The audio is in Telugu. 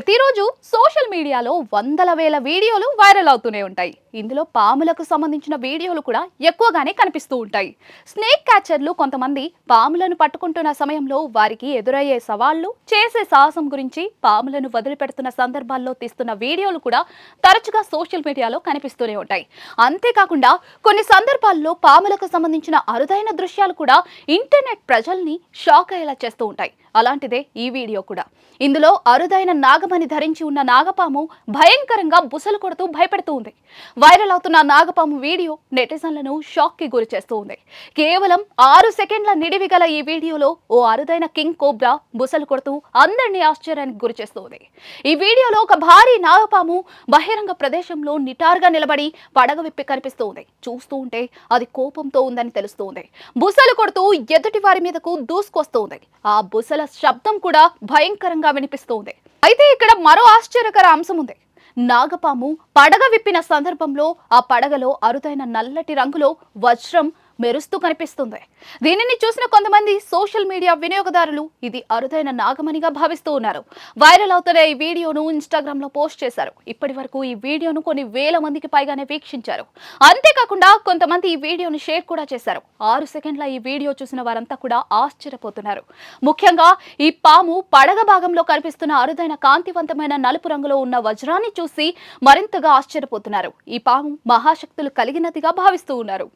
ప్రతిరోజు సోషల్ మీడియాలో వందల వేల వీడియోలు వైరల్ అవుతూనే ఉంటాయి. ఇందులో పాములకు సంబంధించిన వీడియోలు కూడా ఎక్కువగానే కనిపిస్తూ ఉంటాయి. స్నేక్ క్యాచర్లు కొంతమంది పాములను పట్టుకుంటున్న సమయంలో వారికి ఎదురయ్యే సవాళ్ళు చేసే సాహసం గురించి పాములను వదిలిపెడుతున్న సందర్భాల్లో తీస్తున్న వీడియోలు కూడా తరచుగా సోషల్ మీడియాలో కనిపిస్తూనే ఉంటాయి. అంతేకాకుండా కొన్ని సందర్భాల్లో పాములకు సంబంధించిన అరుదైన దృశ్యాలు కూడా ఇంటర్నెట్ ప్రజల్ని షాక్ అయ్యేలా చేస్తూ ఉంటాయి. అలాంటిదే ఈ వీడియో కూడా. ఇందులో అరుదైన నాగమని ధరించి ఉన్న నాగపాము భయంకరంగా బుసలు కొడుతూ భయపెడుతూ ఉంది. వైరల్ అవుతున్న నాగపాము వీడియో నెటిజన్లను షాక్కి గురి చేస్తూ ఉంది కేవలం ఆరు సెకండ్ల నిడివి గల ఈ వీడియోలో ఓ అరుదైన కింగ్ కోబ్రా బుసలు కొడుతూ అందరినీ ఆశ్చర్యానికి గురి చేస్తూ ఉంది ఈ వీడియోలో ఒక భారీ నాగపాము బహిరంగ ప్రదేశంలో నిటారుగా నిలబడి పడగ విప్పి కనిపిస్తూ ఉంది చూస్తూ ఉంటే అది కోపంతో ఉందని తెలుస్తూ ఉంది బుసలు కొడుతూ ఎదుటి వారి మీదకు దూసుకొస్తూ ఉంది ఆ బుసల శబ్దం కూడా భయంకరంగా వినిపిస్తూ ఉంది అయితే ఇక్కడ మరో ఆశ్చర్యకర అంశం ఉంది. నాగపాము పడగ విప్పిన సందర్భంలో ఆ పడగలో అరుదైన నల్లటి రంగులో వజ్రం మెరుస్తూ కనిపిస్తుంది. దీనిని చూసిన కొంతమంది సోషల్ మీడియా వినియోగదారులు ఇది అరుదైన నాగమణిగా భావిస్తూ ఉన్నారు. వైరల్ అవుతున్న ఈ వీడియోను ఇన్స్టాగ్రామ్లో పోస్ట్ చేశారు. ఇప్పటి వరకు ఈ వీడియోను కొన్ని వేల మందికి పైగానే వీక్షించారు. అంతేకాకుండా కొంతమంది ఈ వీడియోను షేర్ కూడా చేశారు. ఆరు సెకండ్ల ఈ వీడియో చూసిన వారంతా కూడా ఆశ్చర్యపోతున్నారు. ముఖ్యంగా ఈ పాము పడగ భాగంలో కనిపిస్తున్న అరుదైన కాంతివంతమైన నలుపు రంగులో ఉన్న వజ్రాన్ని చూసి మరింతగా ఆశ్చర్యపోతున్నారు. ఈ పాము మహాశక్తులు కలిగినదిగా భావిస్తూ ఉన్నారు.